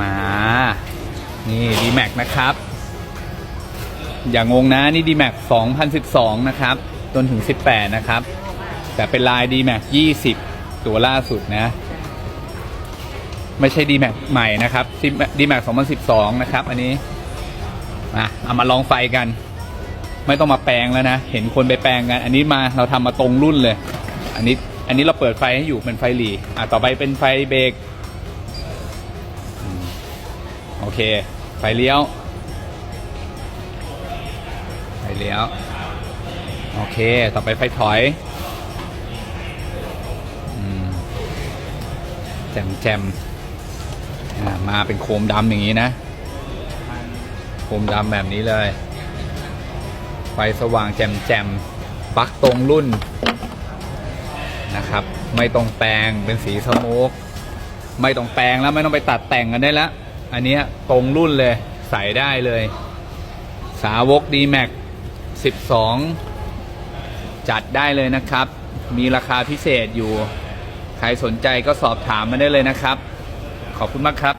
มา นี่ D-Max นะครับ อย่างงงนะนี่ D-Max 2012 นะครับ จนถึง 18 นะครับ แต่เป็นลาย D-Max 20 ตัวล่าสุดนะ ไม่ใช่ D-Max ใหม่นะครับ D-Max 2012 นะครับ อันนี้มาเอามาลองไฟกัน ไม่ต้องมาแปลงแล้วนะ เห็นคนไปแปลงกัน อันนี้มาเราทำมาตรงรุ่นเลย อันนี้อันนี้เราเปิดไฟให้อยู่เป็นไฟหลีอะต่อไปเป็นไฟเบรก โอเค ไฟเลี้ยว ไฟเลี้ยว โอเค ต่อไปไฟถอยแจมแจมมาเป็นโคมดำอย่างนี้นะ โคมดำแบบนี้เลย ไฟสว่างแจมแจมปักตรงรุ่นนะครับ ไม่ต้องแปลงเป็นสีสโมกไม่ต้องแปลงแล้วไม่ต้องไปตัดแต่งกันได้แล้ว อันเนี้ยตรงรุ่นเลย ใส่ได้เลย สาวก D-Max 12 จัดได้เลยนะครับ มีราคาพิเศษอยู่ ใครสนใจก็สอบถามมาได้เลยนะครับ ขอบคุณมากครับ